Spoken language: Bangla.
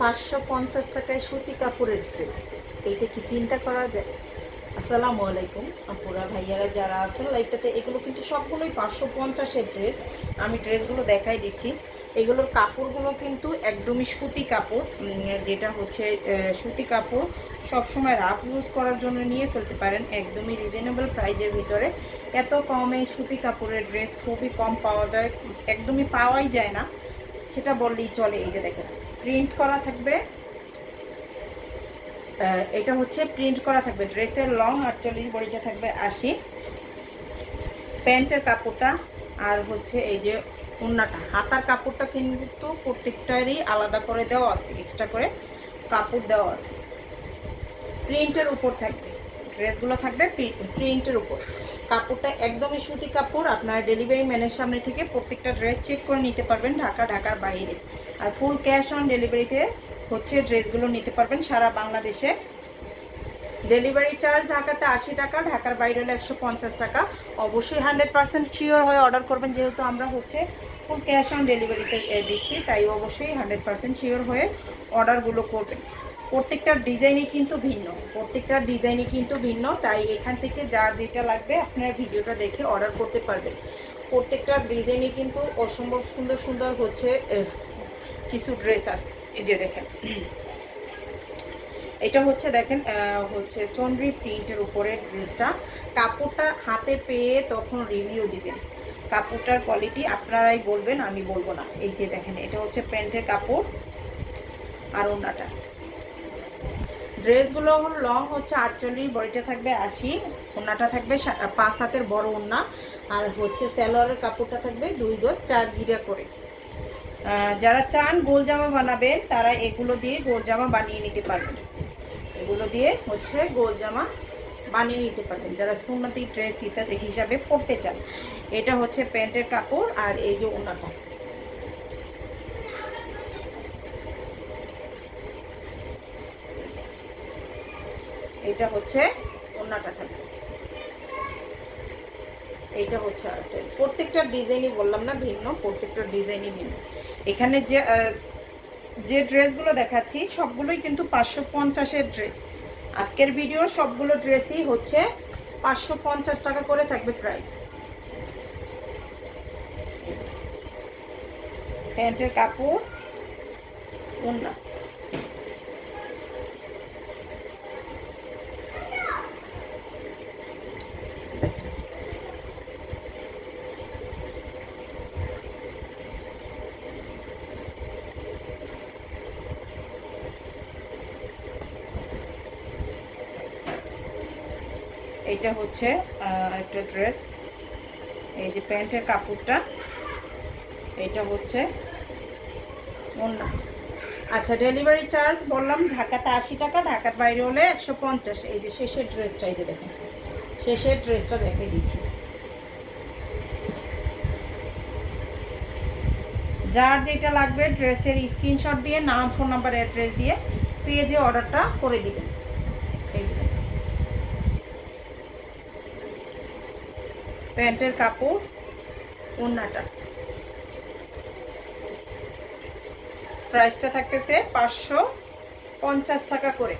পাঁচশো পঞ্চাশ টাকায় সুতি কাপড়ের ড্রেস এইটা কি চিন্তা করা যায়? আসসালামু আলাইকুম। আপুরা, ভাইয়ারা যারা আছেন লাইফটাতে এগুলো কিন্তু সবগুলোই পাঁচশো পঞ্চাশের ড্রেস আমি ড্রেসগুলো দেখাই দিচ্ছি। এগুলোর কাপড়গুলো কিন্তু একদমই সুতি কাপড় যেটা হচ্ছে সুতি কাপড় সবসময় রাফ ইউজ করার জন্য নিয়ে ফেলতে পারেন একদমই রিজনেবল প্রাইজের ভিতরে। এত কমে সুতি কাপড়ের ড্রেস খুবই কম পাওয়া যায়, একদমই পাওয়াই যায় না। সেটা বললেই চলে, এই যে দেখেন। প্রিন্ট করা থাকবে। এটা হচ্ছে প্রিন্ট করা থাকবে। ড্রেসের লং আটচল্লিশ বড়িটা থাকবে আশি। প্যান্টের কাপড়টা আর হচ্ছে এই যে উন্নাটা। হাতার কাপড়টা কিন্তু প্রত্যেকটারই আলাদা করে দেওয়া আছে এক্সট্রা করে কাপড় দেওয়া আছে। প্রিন্টের উপর থাকবে। ড্রেসগুলো থাকবে প্রিন্টের উপর। কাপড়টা একদমই সুতি কাপড়, আপনার ডেলিভারি ম্যানের সামনে থেকে প্রত্যেকটা ড্রেস চেক করে নিতে পারবেন ঢাকা, ঢাকার বাইরে। আর ফুল ক্যাশ অন ডেলিভারিতে হচ্ছে ড্রেসগুলো নিতে পারবেন সারা বাংলাদেশে। ডেলিভারি চার্জ ঢাকাতে আশি টাকা, ঢাকার বাইরে হলে একশো পঞ্চাশ টাকা। অবশ্যই হান্ড্রেড পার্সেন্ট শিওর হয়ে অর্ডার করবেন, যেহেতু আমরা হচ্ছে ফুল ক্যাশ অন ডেলিভারিতে দিচ্ছি, তাই অবশ্যই হান্ড্রেড পার্সেন্ট শিওর হয়ে অর্ডারগুলো করবেন। প্রত্যেকটা ডিজাইনই কিন্তু ভিন্ন। প্রত্যেকটা ডিজাইনই কিন্তু ভিন্ন, তাই এখান থেকে যা যেটা লাগবে আপনারা ভিডিওটা দেখে অর্ডার করতে পারবেন। প্রত্যেকটা ডিজাইনই কিন্তু অসম্ভব সুন্দর সুন্দর হচ্ছে কিছু ড্রেস আছে। এই যে দেখেন। এটা হচ্ছে দেখেন হচ্ছে চন্দ্রী প্রিন্টের উপরে ড্রেসটা কাপড়টা হাতে পেয়ে তখন রিভিউ দিবেন। কাপড়টার কোয়ালিটি আপনারাই বলবেন, আমি বলব না। এই যে দেখেন, এটা হচ্ছে প্যান্টের কাপড় আর ওনাটা ড্রেসগুলো হল লং হচ্ছে আটচল্লিশ, বডিটা থাকবে আশি ওনাটা থাকবে পাঁচ হাতের বড় ওনা আর হচ্ছে স্যালোয়ারের কাপড়টা থাকবে দুই গজ চার গিরা করে। যারা চান গোল জামা বানাবেন, তারা এগুলো দিয়ে গোল জামা বানিয়ে নিতে পারবেন। এগুলো দিয়ে হচ্ছে গোল জামা বানিয়ে নিতে পারবেন। যারা সুন্নতি ড্রেস হিসাবে পরতে চান, এটা হচ্ছে প্যান্টের কাপড় আর এই যে ওনাটা এটা হচ্ছে ওনাটা থাকবে এইটা হচ্ছে আরেকটা। প্রত্যেকটা ডিজাইনই বললাম না, ভিন্ন, প্রত্যেকটা ডিজাইনই ভিন্ন। এখানে যে যে ড্রেসগুলো দেখাচ্ছি, সবগুলোই কিন্তু পাঁচশো পঞ্চাশের ড্রেস। আজকের ভিডিও সবগুলো ড্রেসই হচ্ছে পাঁচশো পঞ্চাশ টাকা করে থাকবে প্রাইস প্যান্টের কাপড় ওন্না এইটা হচ্ছে একটা ড্রেস এই যে প্যান্টের কাপড়টা এইটা হচ্ছে ওন্না আচ্ছা ডেলিভারি চার্জ বললাম, ঢাকাতে আশি টাকা, ঢাকার বাইরে হলে একশো পঞ্চাশ। এই যে শেষের ড্রেসটা এই যে দেখেন। শেষের ড্রেসটা দেখে দিচ্ছি। যার যেটা লাগবে ড্রেসের স্ক্রিনশট দিয়ে, নাম ফোন নাম্বার অ্যাড্রেস দিয়ে পেজে অর্ডারটা করে দিবেন এই যে দেখেন। প্যান্টের কাপড় ওড়নাটা। প্রাইসটা থাকতেছে পাঁচশো পঞ্চাশ টাকা করে।